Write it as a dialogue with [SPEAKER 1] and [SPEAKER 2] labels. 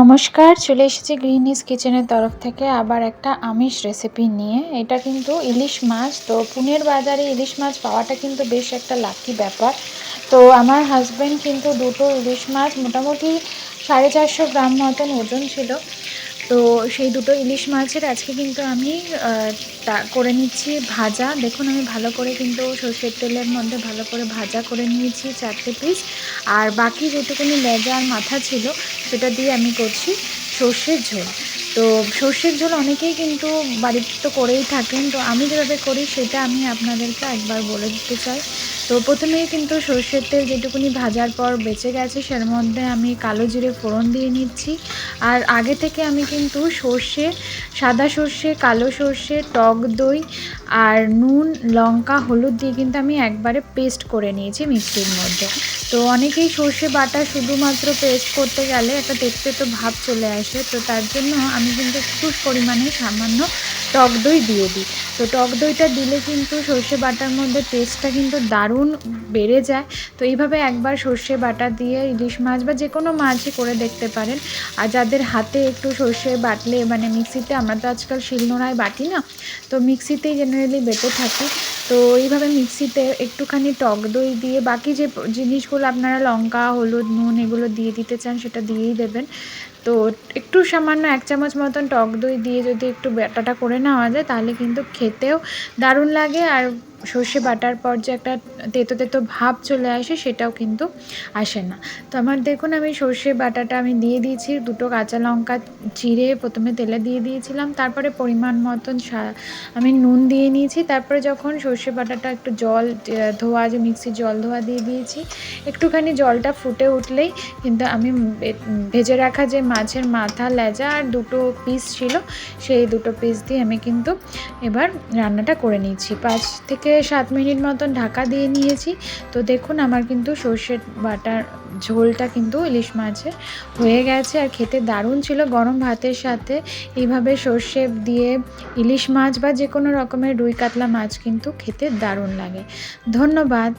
[SPEAKER 1] নমস্কার, চলে এসেছি গ্রিন ইস কিচেনের তরফ থেকে আবার একটা আমিষ রেসিপি নিয়ে। এটা কিন্তু ইলিশ মাছ, তো পুনের বাজারে ইলিশ মাছ পাওয়াটা কিন্তু বেশ একটা লাকি ব্যাপার। তো আমার হাজব্যান্ড কিন্তু দুটো ইলিশ মাছ মোটামুটি সাড়ে চারশো গ্রাম মতন ওজন ছিল। তো সেই দুটো ইলিশ মাছের আজকে কিন্তু আমি তা- করে নিচ্ছি ভাজা। দেখুন, আমি ভালো করে কিন্তু সর্ষের তেলের মধ্যে ভালো করে ভাজা করে নিয়েছি চারটে পিস আর বাকি যেটুকুনি লেজা আর মাথা ছিল, সেটা দিয়ে আমি করছি সর্ষের ঝোল। তো সর্ষের ঝোল অনেকেই কিন্তু বাড়িতে তো করেই থাকেন। তো আমি যেভাবে করি সেটা আমি আপনাদেরকে একবার বলে দিতে চাই। তো প্রথমেই কিন্তু সর্ষের তেল যেটুকুনি ভাজার পর বেঁচে গেছে সের মধ্যে আমি কালো জিরে ফোড়ন দিয়ে নিচ্ছি। আর আগে থেকে আমি কিন্তু সর্ষে সাদা সর্ষে, কালো সর্ষে, টক দই আর নুন, লঙ্কা, হলুদ দিয়ে কিন্তু আমি একবারে পেস্ট করে নিয়েছি মিক্সির মধ্যে। তো অনেকেই সর্ষে বাটা শুধুমাত্র পেস্ট করতে গেলে একটা তেতো ভাব চলে আসে। তো তার জন্য আমি কিন্তু একটু পরিমাণে সামান্য টক দই দিয়ে দিই। তো টক দইটা দিলে কিন্তু সর্ষে বাটার মধ্যে টেস্টটা কিন্তু দারুণ বেড়ে যায়। তো এইভাবে একবার সর্ষে বাটা দিয়ে ইলিশ মাছ বা যে কোনো মাছই করে দেখতে পারেন। আর যাদের হাতে একটু সর্ষে বাটলে মানে মিক্সিতে, আমরা তো আজকাল শিলনোড়ায় বাটি না, তো মিক্সিতেই জেনারেলি বেটে থাকি। তো এইভাবে মিক্সিতে একটুখানি টক দই দিয়ে বাকি যে জিনিসগুলো আপনারা লঙ্কা, হলুদ, নুন এগুলো দিয়ে দিতে চান সেটা দিয়েই দেবেন। তো একটু সামান্য এক চামচ মতন টক দই দিয়ে যদি একটু ব্যাটাটা করে নেওয়া যায় তাহলে কিন্তু খেতেও দারুণ লাগে আর সর্ষে বাটার পর যে একটা তেতো তেতো ভাব চলে আসে সেটাও কিন্তু আসে না। তো আমার দেখুন আমি সর্ষে বাটাটা আমি দিয়ে দিয়েছি, দুটো কাঁচা লঙ্কা চিড়ে প্রথমে তেলে দিয়ে দিয়েছিলাম, তারপরে পরিমাণ মতন আমি নুন দিয়ে নিয়েছি, তারপরে যখন সর্ষে বাটাটা একটু জল ধোয়া, যে মিক্সির জল ধোয়া দিয়ে দিয়েছি, একটুখানি জলটা ফুটে উঠলেই কিন্তু আমি ভেজে রাখা যে মাছের মাথা, লেজা আর দুটো পিস ছিল, সেই দুটো পিস দিয়ে আমি কিন্তু এবার রান্নাটা করে নিয়েছি। পাঁচ সাত মিনিট মতন ঢাকা দিয়ে নিয়েছি। তো দেখুন, আমার কিন্তু সর্ষের বাটার ঝোলটা কিন্তু ইলিশ মাছের হয়ে গেছে আর খেতে দারুণ ছিল। গরম ভাতের সাথে এইভাবে সর্ষে দিয়ে ইলিশ মাছ বা যে কোনো রকমের রুই কাতলা মাছ কিন্তু খেতে দারুণ লাগে। ধন্যবাদ।